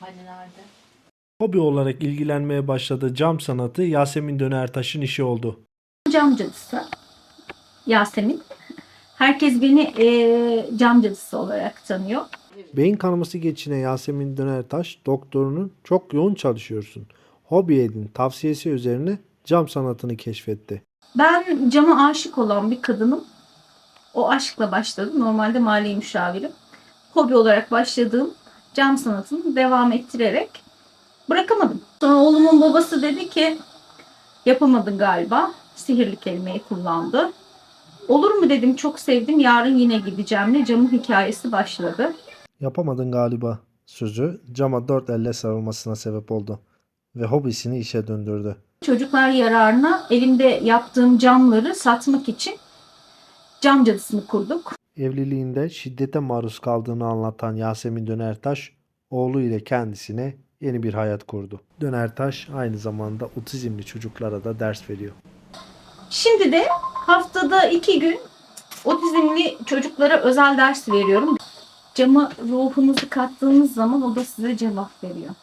Hani nerede? Hobi olarak ilgilenmeye başladığı cam sanatı Yasemin Dönertaş'ın işi oldu. cam cadısı Yasemin. Herkes beni eee cam cadısı olarak tanıyor. Beyin kanaması geçine Yasemin Dönertaş doktorunun çok yoğun çalışıyorsun. Hobi edin tavsiyesi üzerine cam sanatını keşfetti. Ben cama aşık olan bir kadınım. O aşkla başladım. Normalde mali müşavirim. Hobi olarak başladığım cam sanatını devam ettirerek bırakamadım. Sonra oğlumun babası dedi ki yapamadın galiba. Sihirli kelimeyi kullandı. Olur mu dedim çok sevdim yarın yine gideceğimle camın hikayesi başladı. Yapamadın galiba sözü cama dört elle sarılmasına sebep oldu ve hobisini işe döndürdü. Çocuklar yararına elimde yaptığım camları satmak için cam cadısını kurduk. Evliliğinde şiddete maruz kaldığını anlatan Yasemin Dönertaş, oğlu ile kendisine yeni bir hayat kurdu. Dönertaş aynı zamanda otizmli çocuklara da ders veriyor. Şimdi de haftada iki gün otizmli çocuklara özel ders veriyorum. Cama ruhunuzu kattığınız zaman o da size cevap veriyor.